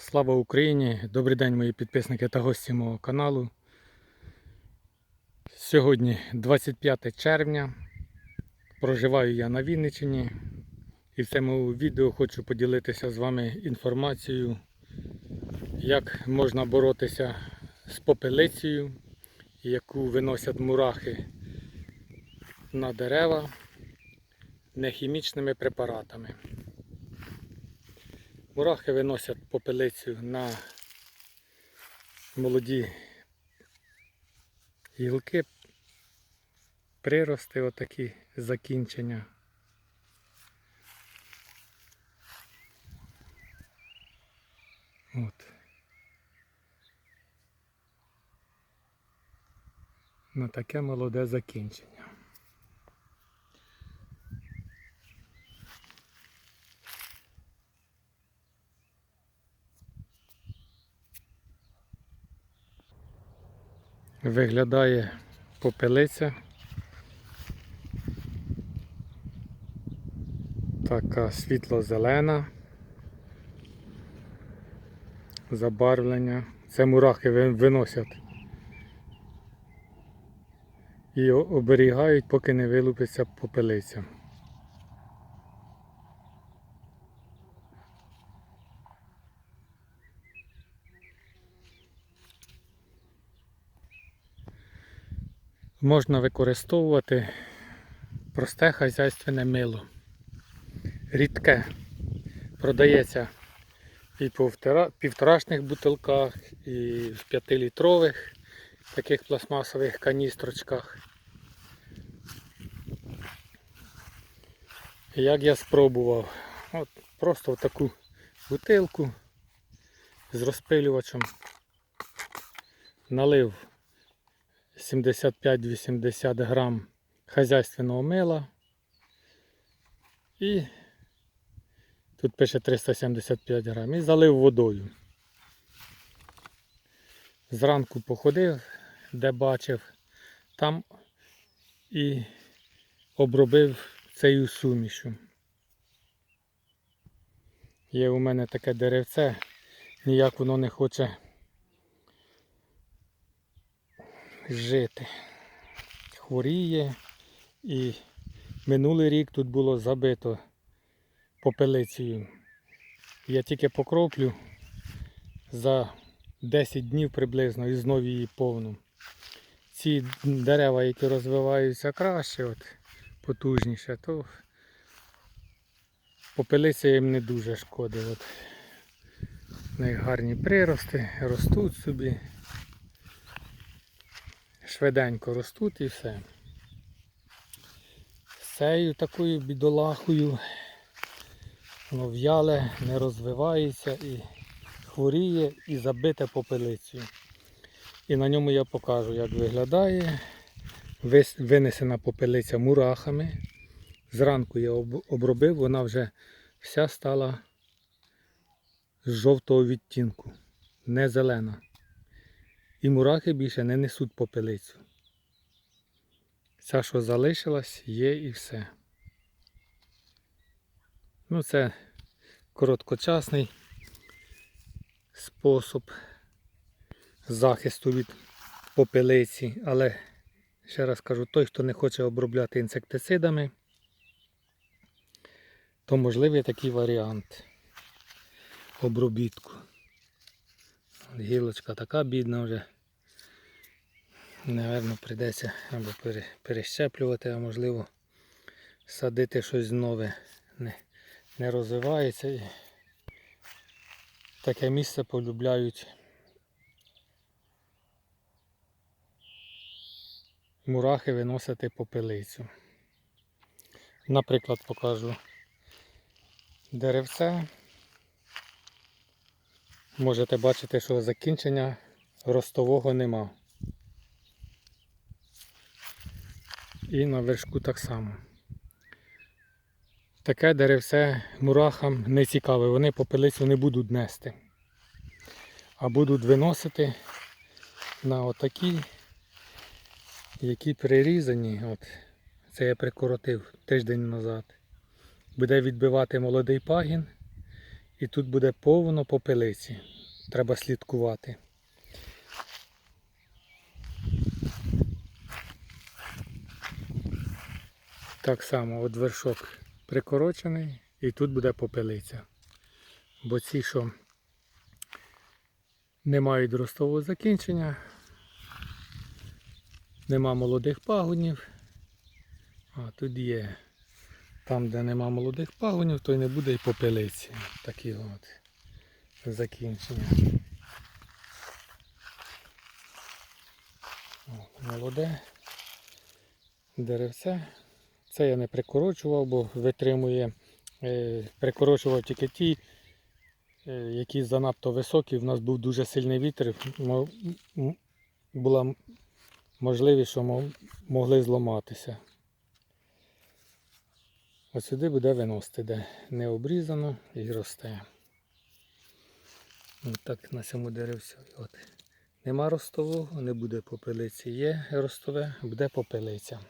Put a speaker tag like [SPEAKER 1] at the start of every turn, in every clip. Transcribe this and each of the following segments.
[SPEAKER 1] Слава Україні! Добрий день, мої підписники та гості мого каналу. Сьогодні 25 червня. Проживаю я на Вінниччині. І в цьому відео хочу поділитися з вами інформацією, як можна боротися з попелицею, яку виносять мурахи на дерева нехімічними препаратами. Мурахи виносять попелицю на молоді гілки, прирости, отакі закінчення. От. На таке молоде закінчення. Виглядає попелиця. Така світло-зелена. Забарвлення. Це мурахи виносять. І оберігають, поки не вилупиться попелиця. Можна використовувати просте хазяйственне мило. Рідке. Продається і втора- півторашних бутилках, і в п'ятилітрових таких пластмасових каністрочках. Як я спробував, от просто в таку бутилку з розпилювачем налив 75-80 грам хазяйственного мила. І тут пише 375 грам. І залив водою. Зранку походив, де бачив, там і обробив цією сумішю. Є у мене таке деревце, ніяк воно не хоче жити. Хворіє і минулий рік тут було забито попелицею. Я тільки покроплю за 10 днів приблизно і знову її повну. Ці дерева, які розвиваються краще, от, потужніше, то попелиця їм не дуже шкодить. От. В них гарні прирости, ростуть собі швиденько ростуть і все. З такою бідолахою воно в'яле, не розвивається і хворіє і забите попелицею. І на ньому я покажу, як виглядає. Винесена попелиця мурахами. Зранку я обробив, вона вже вся стала з жовтого відтінку, не зелена. І мурахи більше не несуть попелицю. Ця, що залишилась, є і все. Ну, це короткочасний спосіб захисту від попелиці, але ще раз кажу, той, хто не хоче обробляти інсектицидами, то можливий такий варіант обробітку. Гілочка така бідна вже. Наверно, прийдеться або перещеплювати, а можливо садити щось нове. Не, не розвивається. І таке місце полюбляють мурахи виносити попелицю. Наприклад, покажу деревце. Можете бачити, що закінчення ростового нема. І на вершку так само. Таке деревце мурахам не цікаве, вони попелицю не будуть нести. А будуть виносити на отакі, які прирізані. От, це я прикоротив тиждень назад. Буде відбивати молодий пагін І тут буде повно попелиці. Треба слідкувати. Так само от вершок прикорочений і тут буде попелиця. Бо ці, що не мають ростового закінчення, нема молодих пагонів, а тут є. Там, де нема молодих пагонів, то й не буде і попелиці. Такі от закінчення. Молоде деревце. Це я не прикорочував, бо витримує, е, прикорочував тільки ті, е, які занадто високі. У нас був дуже сильний вітер. Була можливість, що могли зламатися. Ось сюди буде виносити, де не обрізано і росте. Ось так на цьому деревці. От. Нема ростового, не буде попелиці. Є ростове, буде попелиця.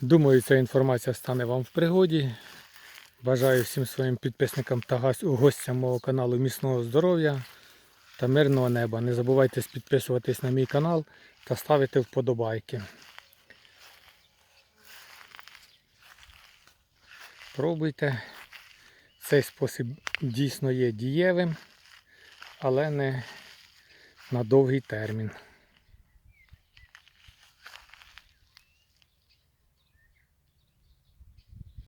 [SPEAKER 1] Думаю, ця інформація стане вам в пригоді. Бажаю всім своїм підписникам та гостям мого каналу міцного здоров'я та мирного неба. Не забувайте підписуватись на мій канал та ставити вподобайки. Пробуйте. Цей спосіб дійсно є дієвим, але не на довгий термін.